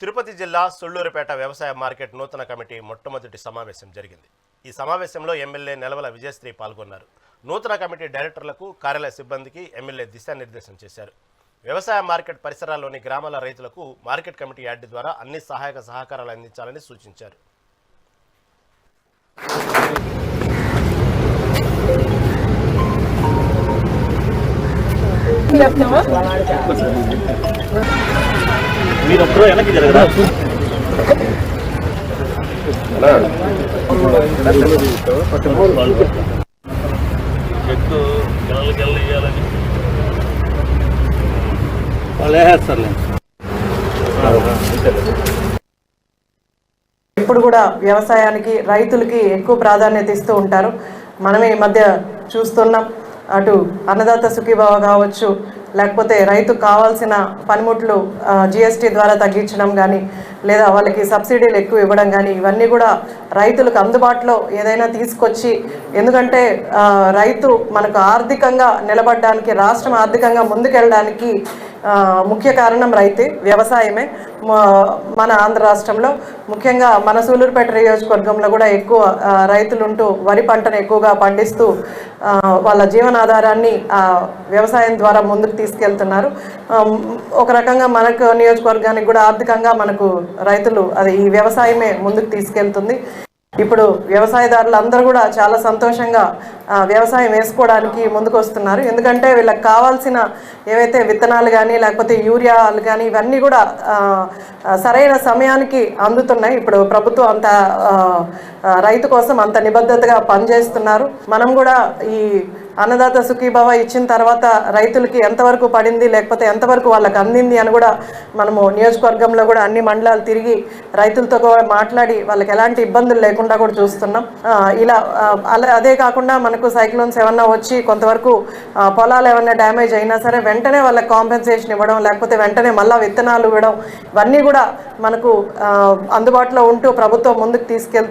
తిరుపతి జిల్లా సుళ్ళూరుపేట వ్యవసాయ మార్కెట్ నూతన కమిటీ మొట్టమొదటి సమావేశం జరిగింది. ఈ సమావేశంలో ఎమ్మెల్యే నెలవల విజయశ్రీ పాల్గొన్నారు. నూతన కమిటీ డైరెక్టర్లకు కార్యాలయ సిబ్బందికి ఎమ్మెల్యే దిశానిర్దేశం చేశారు. వ్యవసాయ మార్కెట్ పరిసరాల్లోని గ్రామాల రైతులకు మార్కెట్ కమిటీ యార్డు ద్వారా అన్ని సహాయక సహకారాలు అందించాలని సూచించారు. మీరు ఒక్కరో వెనక్కి జరగరా? చెట్టు గెలలు గెలలు ఇవ్వాలని వాళ్ళు వేసేస్తారులే ఎప్పుడు కూడా వ్యవసాయానికి రైతులకి ఎక్కువ ప్రాధాన్యత ఇస్తూ ఉంటారు. మనమే ఈ మధ్య చూస్తున్నాం. అటు అన్నదాత సుఖీభావ కావచ్చు లేకపోతే రైతు కావాల్సిన పనిముట్లు జిఎస్టీ ద్వారా తగ్గించడం కానీ లేదా వాళ్ళకి సబ్సిడీలు ఎక్కువ ఇవ్వడం కానీ ఇవన్నీ కూడా రైతులకు అందుబాటులో ఏదైనా తీసుకొచ్చి ఎందుకంటే రైతు మనకు ఆర్థికంగా నిలబడడానికి రాష్ట్రం ఆర్థికంగా ముందుకెళ్ళడానికి ముఖ్య కారణం రైతే వ్యవసాయమే. మన ఆంధ్ర రాష్ట్రంలో ముఖ్యంగా మన సూలూరుపేట నియోజకవర్గంలో కూడా ఎక్కువ రైతులుంటూ రైతులు ఉంటూ వరి పంటను ఎక్కువగా పండిస్తూ వాళ్ళ జీవనాధారాన్ని వ్యవసాయం ద్వారా ముందుకు తీసుకెళ్తున్నారు. ఒక రకంగా మనకు నియోజకవర్గానికి కూడా ఆర్థికంగా మనకు రైతులు అది ఈ వ్యవసాయమే ముందుకు తీసుకెళ్తుంది. ఇప్పుడు వ్యవసాయదారులు అందరూ కూడా చాలా సంతోషంగా వ్యవసాయం వేసుకోవడానికి ముందుకు వస్తున్నారు ఎందుకంటే వీళ్ళకి కావాల్సిన ఏవైతే విత్తనాలు కానీ లేకపోతే యూరియాలు కానీ ఇవన్నీ కూడా సరైన సమయానికి అందుతున్నాయి. ఇప్పుడు ప్రభుత్వం అంత రైతు కోసం అంత నిబద్ధతగా పనిచేస్తున్నారు. మనం కూడా ఈ అన్నదాత సుఖీభావ ఇచ్చిన తర్వాత రైతులకి ఎంతవరకు పడింది లేకపోతే ఎంతవరకు వాళ్ళకి అందింది అని కూడా మనము నియోజకవర్గంలో కూడా అన్ని మండలాలు తిరిగి రైతులతో కూడా మాట్లాడి వాళ్ళకి ఎలాంటి ఇబ్బందులు లేకుండా కూడా చూస్తున్నాం. ఇలా అలా అదే కాకుండా మనకు సైక్లోన్స్ ఏమన్నా వచ్చి కొంతవరకు పొలాలు ఏమన్నా డ్యామేజ్ అయినా సరే వెంటనే వాళ్ళకి కాంపెన్సేషన్ ఇవ్వడం లేకపోతే వెంటనే మళ్ళీ విత్తనాలు ఇవ్వడం ఇవన్నీ కూడా మనకు అందుబాటులో ఉంటూ ప్రభుత్వం ముందుకు తీసుకెళ్తూ